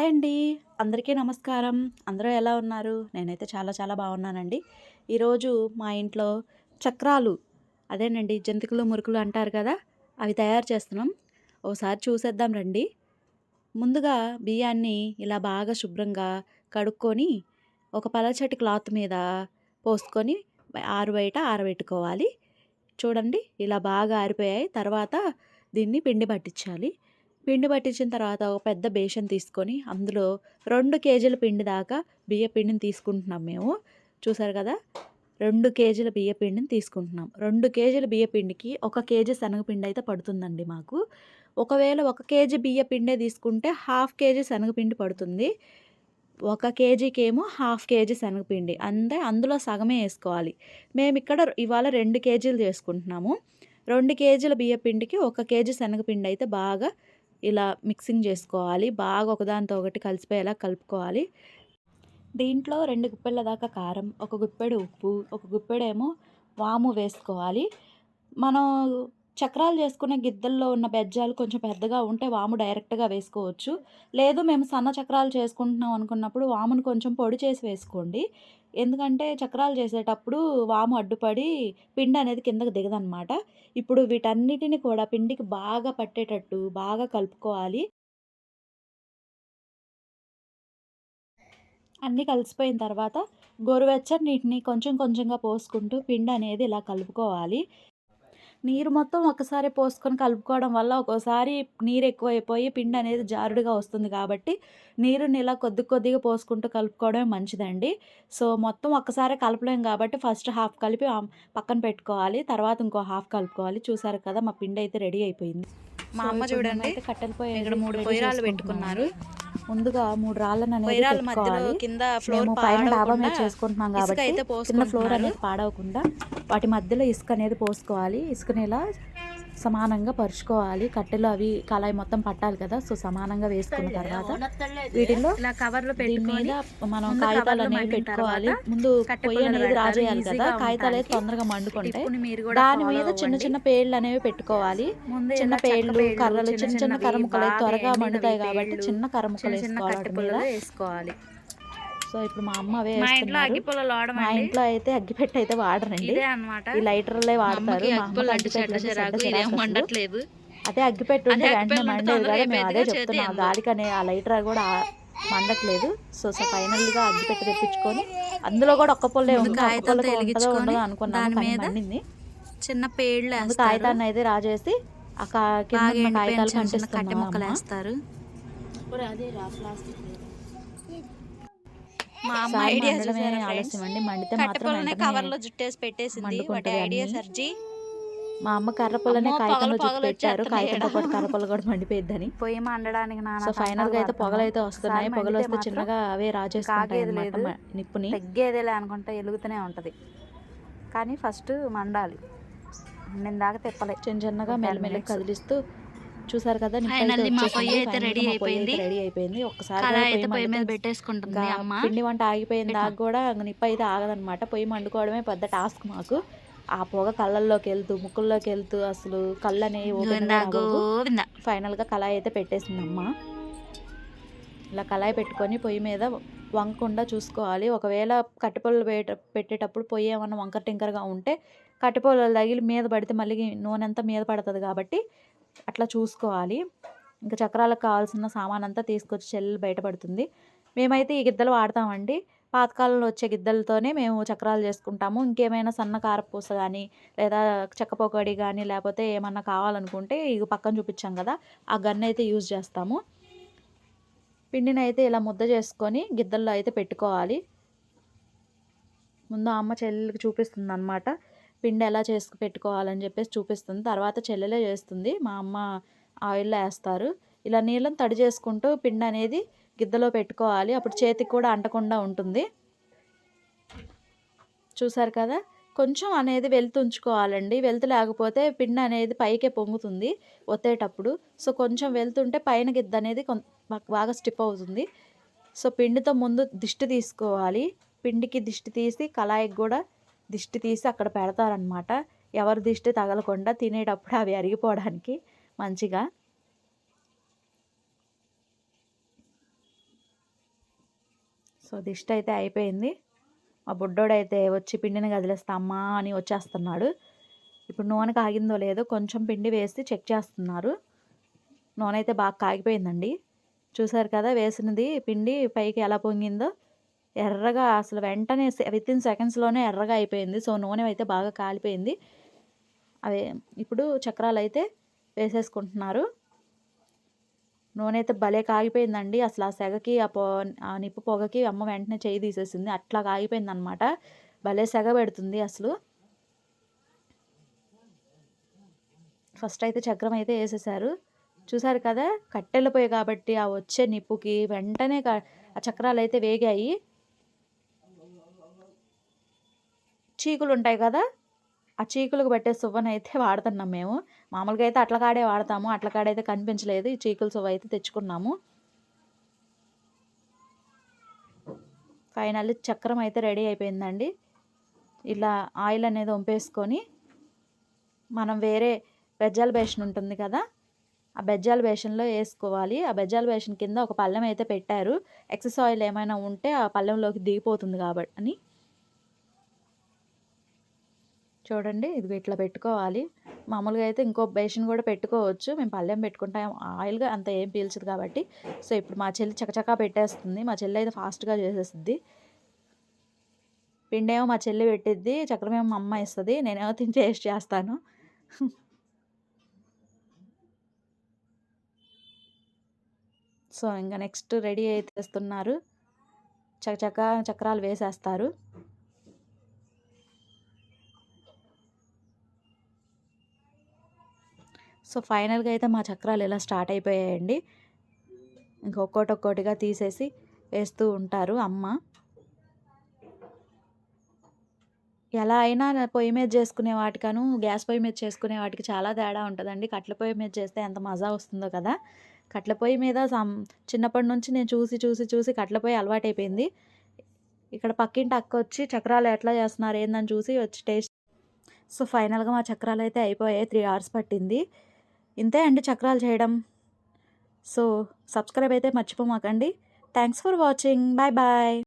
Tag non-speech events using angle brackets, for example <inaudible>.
Hi అండి. అందరికీ నమస్కారం. అందరూ ఎలా ఉన్నారు? నేనైతే చాలా చాలా బాగున్నానండి. ఈరోజు మా ఇంట్లో చక్రాలు అదేనండి జంతికలు మురుకులు అంటారు కదా అవి తయారు చేస్తున్నాం. ఓసారి చూసేద్దాం రండి. ముందుగా బియ్యాన్ని ఇలా బాగా శుభ్రంగా కడుక్కొని ఒక పలచటి క్లాత్ మీద పోసుకొని ఆరు బయట ఆరబెట్టుకోవాలి. చూడండి ఇలా బాగా ఆరిపోయాయి. తర్వాత దీన్ని పిండి పట్టించాలి. పిండి పట్టించిన తర్వాత ఒక పెద్ద బేషన్ తీసుకొని అందులో రెండు కేజీల పిండి దాకా బియ్య పిండిని తీసుకుంటున్నాం మేము. చూసారు కదా? రెండు కేజీల బియ్య పిండిని తీసుకుంటున్నాం. రెండు కేజీల బియ్య పిండికి ఒక కేజీ శనగపిండి అయితే పడుతుందండి మాకు. ఒకవేళ ఒక కేజీ బియ్య పిండే తీసుకుంటే హాఫ్ కేజీ శనగపిండి పడుతుంది. ఒక కేజీకి ఏమో హాఫ్ కేజీ శనగపిండి. అంటే అందులో సగమే వేసుకోవాలి. మేము ఇక్కడ ఇవాళ రెండు కేజీలు చేసుకుంటున్నాము. రెండు కేజీల బియ్య పిండికి ఒక కేజీ శనగపిండి అయితే బాగా ఇలా మిక్సింగ్ చేసుకోవాలి. బాగా ఒకదానితో ఒకటి కలిసిపోయేలా కలుపుకోవాలి. దీంట్లో రెండు గుప్పెళ్ళ దాకా కారం ఒక గుప్పెడు ఉప్పు ఒక గుప్పెడేమో వాము వేసుకోవాలి. మనం చక్రాలు చేసుకునే గిద్దల్లో ఉన్న బెజ్జాలు కొంచెం పెద్దగా ఉంటే వాము డైరెక్ట్గా వేసుకోవచ్చు. లేదు మేము సన్న చక్రాలు చేసుకుంటున్నాం అనుకున్నప్పుడు వామును కొంచెం పొడి చేసి వేసుకోండి. ఎందుకంటే చక్రాలు చేసేటప్పుడు వాము అడ్డుపడి పిండి అనేది కిందకి దిగదనమాట. ఇప్పుడు వీటన్నిటిని కూడా పిండికి బాగా పట్టేటట్టు బాగా కలుపుకోవాలి. అన్నీ కలిసిపోయిన తర్వాత గోరువెచ్చని నీటిని కొంచెం కొంచెంగా పోసుకుంటూ పిండి అనేది ఇలా కలుపుకోవాలి. నీరు మొత్తం ఒకసారి పోసుకొని కలుపుకోవడం వల్ల ఒక్కోసారి నీరు ఎక్కువైపోయి పిండి అనేది జారుడుగా వస్తుంది కాబట్టి నీరుని ఇలా కొద్ది కొద్దిగా పోసుకుంటూ కలుపుకోవడమే మంచిదండి. సో మొత్తం ఒక్కసారి కలపలేం కాబట్టి ఫస్ట్ హాఫ్ కలిపి పక్కన పెట్టుకోవాలి. తర్వాత ఇంకో హాఫ్ కలుపుకోవాలి. చూసారు కదా మా పిండి అయితే రెడీ అయిపోయింది. మా అమ్మ చూడండి. కట్టెల పొయ్యి ఇక్కడ మూడు పొయ్యిరాళ్ళు పెట్టుకున్నారు. ముందుగా మూడు రాళ్ళని అనేది మధ్యలో కింద ఫ్లోర్ పైన డాబా మీద చేసుకుంటున్నాం కాబట్టి అయితే చిన్న ఫ్లోర్. అనేది పాడవకుండా వాటి మధ్యలో ఇసుక అనేది పోసుకోవాలి. ఇసుకని ఇలా సమానంగా పరుచుకోవాలి. కట్టెలు అవి కళాయి మొత్తం పట్టాలి కదా సో సమానంగా వేసుకున్న తర్వాత వీటిల్లో ఇలా కవర్లో మీద మనం కాగితాలు అనేవి పెట్టుకోవాలి. ముందు పొయ్యి అనేది రాజేయాలి కదా కాగితాలు అయితే. తొందరగా మండుకుంటాయి దాని మీద చిన్న. చిన్న పేర్లు అనేవి పెట్టుకోవాలి. చిన్న పేర్లు, కర్రలు చిన్న చిన్న కర్ర ముక్కలు బాగా త్వరగా మండుతాయి కాబట్టి చిన్న కర్ర ముక్కలు చిన్న చిన్న వేసుకోవాలి. సో ఇప్పుడు మా అమ్మ అవే మా ఇంట్లో వేస్తున్నారు. అగ్గి పుల్లలు మా ఇంట్లో అయితే అగ్గిపెట్టి అయితే వాడరండి. ఇదే అన్నమాట. ఈ లైటర్లే వాడతారు. మా అమ్మకి చిరాకు ఇదేం. వండట్లేదు అదే అగ్గిపెట్టి ఉంటే అదే వెంటనే మండేది కదా మేము అదే చెప్తున్నాం. గాలికనే ఆ లైటర్ కూడా మండట్లేదు. సో సో ఫైనల్గా అగ్గిపెట్టి తెప్పించుకొని అందులో కూడా ఒక్క పొల్లే ఉంది. ఒక్క కాగితాలతో పొల్లకి ఉంటుందో వెలిగించుకొని ఉండదో అనుకున్నాను. దాని కానీ మీద మండింది. చిన్న వేస్తారు. కాగితాన్ని అయితే రాజేసి ఆ కా- కింద కాగితాలు కట్టె ముక్కలు అమ్మ. మా అమ్మ ఐడియా చూసారా ఆలస్యం అండి మండితే కట్టె మాత్రం పొలనే వెంటనే కవర్లో జుట్టేసి పెట్టేసింది. వాటి ఐడియా. సర్జీ. మా అమ్మ కర్ర పొలనే అమ్మో, కాగితంలో పొగలు చుట్టూ పెట్టారు. కాగితంతో. పాటు కర్ర పొల కూడా మండిపోయిద్దని. పొయ్యి మండడానికి నాన్న సో ఫైనల్గా అయితే పొగలు అయితే వస్తున్నాయి పొగలు వస్తే చిన్నగా అవే. మ- నిప్పుని. తగ్గేదేలే అనుకుంటా ఎలుగుతూనే ఉంటది. కానీ ఫస్ట్ మండాలి. నేను దాకా తిప్పలే. చిన్న చిన్నగా ఒక మెల్లమెల్ల 10 minutes. కదిలిస్తూ చూసారు కదా అయితే అయిపోయింది. రెడీ అయిపోయింది. అమ్మ. పిండి వంట ఆగిపోయిన. దాకా కూడా నిప్పు అయితే ఆగదనమాట పొయ్యి మండుకోవడమే పెద్ద టాస్క్ మాకు. ఆ పొగ కళ్ళల్లోకి వెళ్తూ ముక్కుల్లోకి వెళ్తూ అసలు కళ్ళు అనేవి ఫైనల్గా కళాయి అయితే పెట్టేసింది అమ్మ. ఇలా కళాయి పెట్టుకొని పొయ్యి మీద వంకకుండా చూసుకోవాలి. ఒకవేళ కట్టెపొల్లలు పెట్ట పెట్టేటప్పుడు పొయ్యి ఏమన్నా వంకర టింకరగా ఉంటే కట్టెపొల్లలు తగిలి మీద పడితే మళ్ళీ నూనె అంతా మీద పడుతుంది కాబట్టి అట్లా చూసుకోవాలి. ఇంకా చక్రాలకు కావాల్సిన సామాన్ అంతా తీసుకొచ్చి చెల్లి బయటపడుతుంది మేమైతే ఈ గిద్దలు వాడతామండి. పాతకాలంలో వచ్చే గిద్దలతోనే మేము చక్రాలు చేసుకుంటాము. ఇంకేమైనా సన్న కారపూస కానీ లేదా చెక్క పొగడి కానీ లేకపోతే ఏమన్నా కావాలనుకుంటే ఇక పక్కన చూపించాం కదా ఆ గన్ను అయితే యూజ్ చేస్తాము. పిండిని అయితే ఇలా ముద్ద చేసుకొని గిద్దల్లో అయితే పెట్టుకోవాలి. ముందు అమ్మ చెల్లెలకి చూపిస్తుంది అనమాట పిండి ఎలా చేసుకు పెట్టుకోవాలని చెప్పేసి చూపిస్తుంది. తర్వాత చెల్లెలే చేస్తుంది. మా అమ్మ ఆయిల్లో వేస్తారు. ఇలా నీళ్ళని తడి చేసుకుంటూ పిండి అనేది గిద్దలో పెట్టుకోవాలి. అప్పుడు చేతికి కూడా అంటకుండా ఉంటుంది. చూసారు కదా? కొంచెం అనేది వెలుతు ఉంచుకోవాలండి. వెలుతు లేకపోతే పిండి అనేది పైకే పొంగుతుంది ఒత్తేటప్పుడు. సో కొంచెం వెళ్తుంటే పైన గిద్ద అనేది కొం- బాగా స్టిప్ అవుతుంది. సో పిండితో ముందు దిష్టి తీసుకోవాలి. పిండికి దిష్టి తీసి కళాయికి కూడా దిష్టి తీసి అక్కడ పెడతారనమాట ఎవరి దిష్టి తగలకుండా తినేటప్పుడు అవి అరిగిపోవడానికి మంచిగా. సో దిష్టి అయితే అయిపోయింది. మా బుడ్డోడైతే వచ్చి పిండిని కదిలేస్తా అమ్మా అని వచ్చేస్తున్నాడు. ఇప్పుడు నూనె కాగిందో లేదో కొంచెం పిండి వేసి చెక్ చేస్తున్నారు. నూనె అయితే బాగా కాగిపోయిందండి. చూసారు కదా వేసినది పిండి పైకి ఎలా పొంగిందో. ఎర్రగా అసలు వెంటనే విత్ ఇన్ సెకండ్స్లోనే ఎర్రగా అయిపోయింది. సో నూనె అయితే బాగా కాలిపోయింది. అవి ఇప్పుడు చక్రాలు అయితే వేసేసుకుంటున్నారు. నూనె అయితే భలే కాగిపోయిందండి. అసలు ఆ సెగకి ఆ పొ ఆ నిప్పు పొగకి అమ్మ వెంటనే చేయి తీసేసింది. అట్లా కాగిపోయింది అనమాట భలే సెగ పెడుతుంది అసలు. ఫస్ట్ అయితే చక్రం అయితే వేసేసారు. చూసారు కదా కట్టెల పొయ్యి కాబట్టి ఆ వచ్చే నిప్పుకి వెంటనే ఆ చక్రాలు అయితే వేగాయి. చీకులు ఉంటాయి కదా ఆ చీకులకు పెట్టే సువ్వను అయితే <laughs> వాడుతున్నాం మేము. మామూలుగా అయితే అట్లకాడే వాడతాము అట్లకాడైతే కనిపించలేదు. ఈ చీకుల సువ్వ అయితే తెచ్చుకున్నాము. ఫైనల్లీ చక్రం అయితే రెడీ అయిపోయిందండి. ఇలా ఆయిల్ అనేది వంపేసుకొని మనం వేరే బెజ్జాల బేషన్ ఉంటుంది కదా ఆ బెజ్జాల బేషన్లో వేసుకోవాలి. ఆ బెజ్జాల బేషన్ కింద ఒక పళ్ళెం అయితే పెట్టారు. ఎక్సెస్ ఆయిల్ ఏమైనా ఉంటే ఆ పళ్ళెంలోకి దిగిపోతుంది కాబట్టి అని చూడండి. ఇది ఇట్లా పెట్టుకోవాలి. మామూలుగా అయితే ఇంకో బేషన్ కూడా పెట్టుకోవచ్చు. మేము పళ్ళెం పెట్టుకుంటాం. ఆయిల్గా అంత ఏం పీల్చదు కాబట్టి. సో ఇప్పుడు మా చెల్లి చకచకా పెట్టేస్తుంది. మా చెల్లి అయితే ఫాస్ట్గా చేసేస్తుంది. పిండేమో మా చెల్లి పెట్టిద్ది. చక్రమేమో మా అమ్మ ఇస్తుంది. నేనేమో తిని టేస్ట్ చేస్తాను. సో ఇంకా నెక్స్ట్ రెడీ అయితే చేస్తున్నారు. చకచకా చక్రాలు వేసేస్తారు. సో ఫైనల్గా అయితే మా చక్రాలు ఇలా స్టార్ట్ అయిపోయాయండి. ఇంకొక్కటి ఒక్కోటిగా తీసేసి వేస్తూ ఉంటారు అమ్మ. ఎలా అయినా పొయ్యి మీద చేసుకునే వాటికను గ్యాస్ పొయ్యి మీద చేసుకునే వాటికి చాలా తేడా ఉంటుందండి. కట్ల పొయ్యి మీద చేస్తే ఎంత మజా వస్తుందో కదా. కట్ల పొయ్యి మీద సం చిన్నప్పటి నుంచి నేను చూసి చూసి చూసి కట్ల పొయ్యి అలవాటైపోయింది. ఇక్కడ పక్కింటి అక్క వచ్చి చక్రాలు ఎట్లా చేస్తున్నారు? ఏందని చూసి వచ్చి టేస్ట్ సో ఫైనల్గా మా చక్రాలు అయితే అయిపోయాయి. త్రీ అవర్స్ పట్టింది. ఇంతే అండి చక్రాలు చేయడం. సో సబ్స్క్రైబ్ అయితే మర్చిపోమాకండి. Thanks for watching bye bye